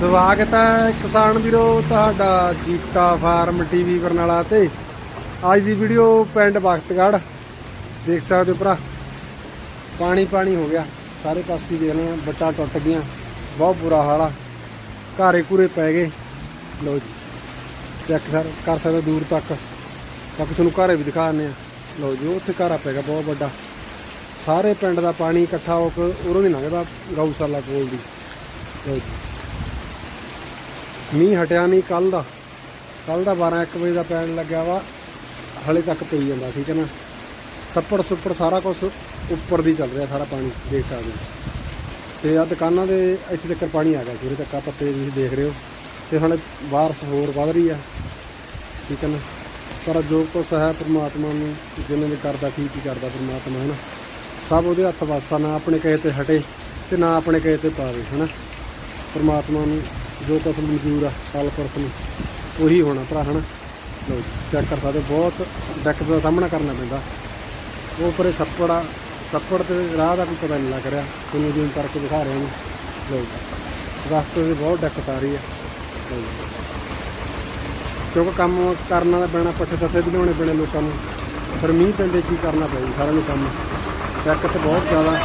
ਸਵਾਗਤ ਹੈ ਕਿਸਾਨ ਵੀਰੋ, ਤੁਹਾਡਾ ਜੀਤਾ ਫਾਰਮ ਟੀਵੀ ਬਰਨਾਲਾ ਤੇ। ਅੱਜ ਦੀ ਵੀਡੀਓ ਪਿੰਡ ਬਖਤਗੜ੍ਹ। ਦੇਖ ਸਕਦੇ ਹੋ ਭਰਾ, ਪਾਣੀ ਪਾਣੀ ਹੋ ਗਿਆ। ਸਾਰੇ ਪਾਸੇ ਦੇਖ ਲਓ ਬੱਟਾ ਟੁੱਟ ਗਈਆਂ ਬਹੁਤ ਬੁਰਾ ਹਾਲ ਆ। ਘਾਰੇ ਕੂਰੇ ਪੈ ਗਏ। ਲਓ ਜੀ ਚੈੱਕ ਸਰ, ਕਰ ਸਕਦੇ ਦੂਰ ਤੱਕ। ਬਾਕੀ ਤੁਹਾਨੂੰ ਘਰੇ ਵੀ ਦਿਖਾ ਦਿੰਦੇ ਆ ਲਓ ਜੀ, ਉੱਥੇ ਘਾਰਾ ਪੈ ਗਿਆ, ਬਹੁਤ ਵੱਡਾ। ਸਾਰੇ ਪਿੰਡ ਦਾ ਪਾਣੀ ਇਕੱਠਾ ਹੋ ਕੇ ਉਰੋਂ ਦੀ ਲੰਘਦਾ ਗਊਸ਼ਾਲਾ ਕੋਲ ਦੀ। ਲਓ ਜੀ। ਮੀਂਹ ਹਟਿਆ ਨਹੀਂ ਕੱਲ ਦਾ। ਕੱਲ ਦਾ 12 1 ਵਜੇ ਦਾ ਪੈਣ ਲੱਗਿਆ ਵਾ, ਹਲੇ ਤੱਕ ਪਈ ਜਾਂਦਾ, ਠੀਕ ਹੈ ਨਾ? ਸੱਪੜ ਸੁੱਪੜ ਸਾਰਾ ਕੁਝ ਉੱਪਰ ਦੀ ਚੱਲ ਰਿਹਾ, ਸਾਰਾ ਪਾਣੀ, ਦੇਖ ਸਕਦੇ ਹੋ। ਤੇ ਆ ਦੁਕਾਨਾਂ ਦੇ ਇੱਥੇ ਤੱਕ ਪਾਣੀ ਆ ਗਿਆ ਜਿਹੜੇ ਤੱਕ ਆ ਪੱਤੇ ਤੁਸੀਂ ਦੇਖ ਰਹੇ ਹੋ। ਤੇ ਹੁਣ ਬਾਰਿਸ਼ ਹੋਰ ਵੱਧ ਰਹੀ ਆ, ਠੀਕ ਹੈ ਨਾ? ਪਰ ਜੋ ਕੁਛ ਹੈ ਪ੍ਰਮਾਤਮਾ ਨੂੰ, ਜਿੰਨੇ ਵੀ ਕਰਦਾ ਠੀਕ ਹੀ ਕਰਦਾ ਪ੍ਰਮਾਤਮਾ, ਹੈ ਨਾ? ਸਭ ਉਹਦੇ ਹੱਥ ਵਾਸਾ, ਨਾ ਆਪਣੇ ਕਹੇ ਤੇ ਹਟੇ ਤੇ ਨਾ ਆਪਣੇ ਕਹੇ ਤੇ ਪਾਵੇ, ਹੈ ਨਾ? ਪਰਮਾਤਮਾ ਨੂੰ ਜੋ ਕੁਛ ਮਨਜ਼ੂਰ ਆ ਸਾਲ ਪੁਰਖ ਨੂੰ, ਉਹੀ ਹੋਣਾ ਭਰਾ, ਹਨਾ? ਲਓ ਚੈੱਕ ਕਰ ਸਕਦੇ ਬਹੁਤ ਦਿੱਕਤ ਦਾ ਸਾਹਮਣਾ ਕਰਨਾ ਪੈਂਦਾ। ਉਹ ਪਰੇ ਸੱਪੜ ਆ ਸੱਪੜ ਤੇ ਰਾਹ ਦਾ ਕੋਈ ਪਤਾ ਨਹੀਂ ਲੱਗ ਰਿਹਾ ਤੁਹਾਨੂੰ ਜਿਵੇਂ ਕਰਕੇ ਦਿਖਾ ਰਹੇ ਨੇ। ਲਓ ਰਸਤੇ ਤੇ ਬਹੁਤ ਦਿੱਕਤ ਆ। ਰਹੀ ਹੈ ਕਿਉਂਕਿ ਕੰਮ ਕਰਨਾ ਦਾ ਪੈਣਾ, ਪੱਠੇ ਸੱਤੇ ਵੀ ਲਿਆਉਣੇ ਪੈਣੇ ਲੋਕਾਂ ਨੂੰ। ਫਿਰ ਮੀਂਹ ਪੈਂਦੇ, ਕੀ ਕਰਨਾ ਪਊ, ਸਾਰਿਆਂ ਨੂੰ ਕੰਮ। ਦਿੱਕਤ ਬਹੁਤ ਜ਼ਿਆਦਾ।